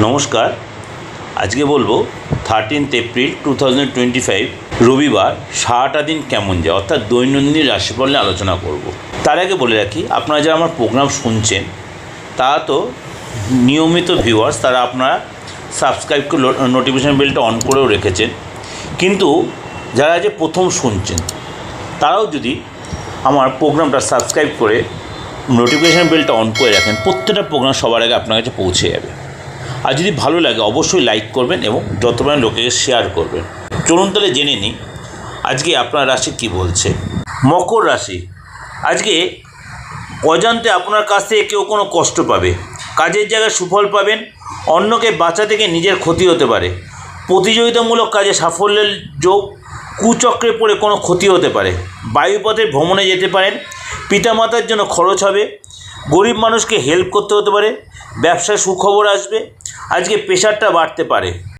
নমস্কার। আজকে বলব thirteenth April two thousand twenty five রবিবার সারাটা দিন কেমন যায়, অর্থাৎ দৈনন্দিন রাশিফল নিয়ে আলোচনা করব। তার আগে বলে রাখি, আপনারা যারা আমার প্রোগ্রাম শুনছেন, তারা তো নিয়মিত ভিউয়ার্স তারা আপনারা সাবস্ক্রাইব করে নোটিফিকেশান বেলটা অন করেও রেখেছেন। কিন্তু যারা যে প্রথম শুনছেন, তারাও যদি আমার প্রোগ্রামটা সাবস্ক্রাইব করে নোটিফিকেশান বেলটা অন করে রাখেন, প্রত্যেকটা প্রোগ্রাম সবার আগে আপনার কাছে পৌঁছে যাবে। আর যদি ভালো লাগে, অবশ্যই লাইক করবেন এবং যত লোকে শেয়ার করবেন। চলুন তাহলে জেনে নিই, আজকে আপনার রাশি কি বলছে? মকর রাশি। আজকে অজান্তে আপনার কাছ থেকে কেউ কোনো কষ্ট পাবে। কাজের জায়গায় সুফল পাবেন, অন্যকে বাঁচা থেকে নিজের ক্ষতি হতে পারে। প্রতিযোগিতামূলক কাজে সাফল্যের যোগ কুচক্রে পড়ে কোনো ক্ষতি হতে পারে। বায়ুপথে ভ্রমণে যেতে পারেন, পিতামাতার জন্য খরচ হবে, গরিব মানুষকে হেল্প করতে হতে পারে, ব্যবসায় সুখবর আসবে আজকে প্রেশারটা বাড়তে পারে।